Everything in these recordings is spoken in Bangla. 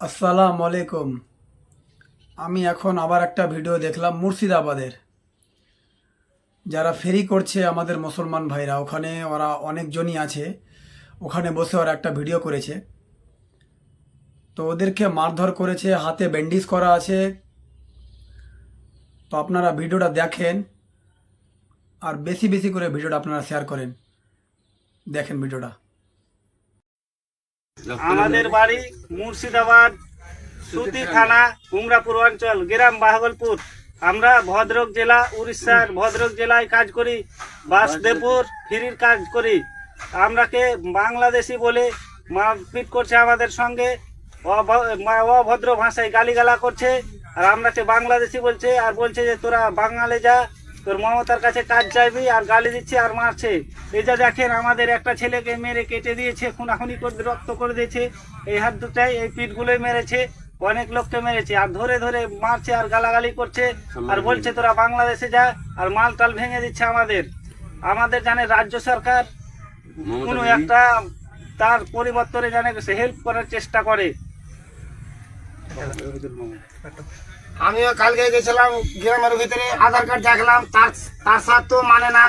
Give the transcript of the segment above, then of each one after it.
আসসালামু আলাইকুম। আমি এখন আবার একটা ভিডিও দেখলাম মুর্শিদাবাদের। যারা ফেরি করছে আমাদের মুসলমান ভাইরা, ওখানে ওরা অনেকজনই আছে। ওখানে বসে ওরা একটা ভিডিও করেছে। তো ওদেরকে মারধর করেছে, হাতে ব্যান্ডেজ করা আছে। তো আপনারা ভিডিওটা দেখেন আর বেশি বেশি করে ভিডিওটা আপনারা শেয়ার করেন। দেখেন ভিডিওটা। আমাদের বাড়ি মুর্শিদাবাদ সুতি থানা উমরাপুর অঞ্চল গ্রাম বাহাগলপুর। আমরা ভদ্রক জেলা উড়িষ্যার ভদ্রক জেলায় কাজ করি বাসদেবপুর ফিরির কাজ করি। আমরাকে বাংলাদেশি বলে মারপিট করছে আমাদের সঙ্গে অভদ্র ভাষায় গালিগালা করছে আর আমরাকে বাংলাদেশি বলছে আর বলছে যে তোরা বাঙালি যা তোর মমতার কাছে কাজ চাইবি আর গালি দিচ্ছে আর মারছে। এই যা দেখেন আমাদের একটা ছেলেকে মেরে কেটে দিয়েছে খুনাখুনি করে রক্ত করে দিয়েছে। এই হাত দুটাই এই পিঠগুলোই মেরেছে অনেক লোককে মেরেছে আর ধরে ধরে মারছে আর গালাগালি করছে আর বলছে তোরা বাংলাদেশে যা আর মাল টাল ভেঙে দিচ্ছে আমাদের। আমাদের জানে রাজ্য সরকার কোনো একটা তার পরিবর্তনে জানে সে হেল্প করার চেষ্টা করে। আমিও কালকে গেছিলাম গ্রামের ভিতরে আধার কার্ড দেখলাম তার তার সাথেও মানে না।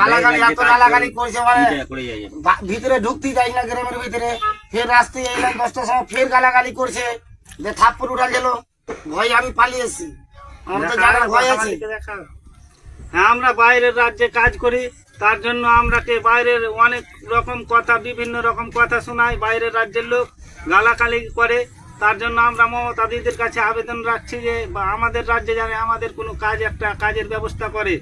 গালাগালি এত গালাগালি করছে মানে ভিতরে ঢুকতে যাই না গ্রামের ভিতরে। ফের রাস্তায় এলাম দশটার সময় ফের গালাগালি করছে। যে থাপ্পড় উঠা গেল। ভয় আমি পালিয়ে এসেছি। আমার তো জানার ভয় আছে। হ্যাঁ আমরা বাইরের রাজ্যে কাজ করি। তার জন্য আমরাকে বাইরের অনেক রকম কথা বিভিন্ন রকম কথা শোনাই। বাইরের রাজ্যের লোক গালাগালি করে। তার জন্য আমরা মমতা দিদির কাছে আবেদন রাখছি যে বা আমাদের রাজ্যে যারা আমাদের কোনো কাজ একটা কাজের ব্যবস্থা করে।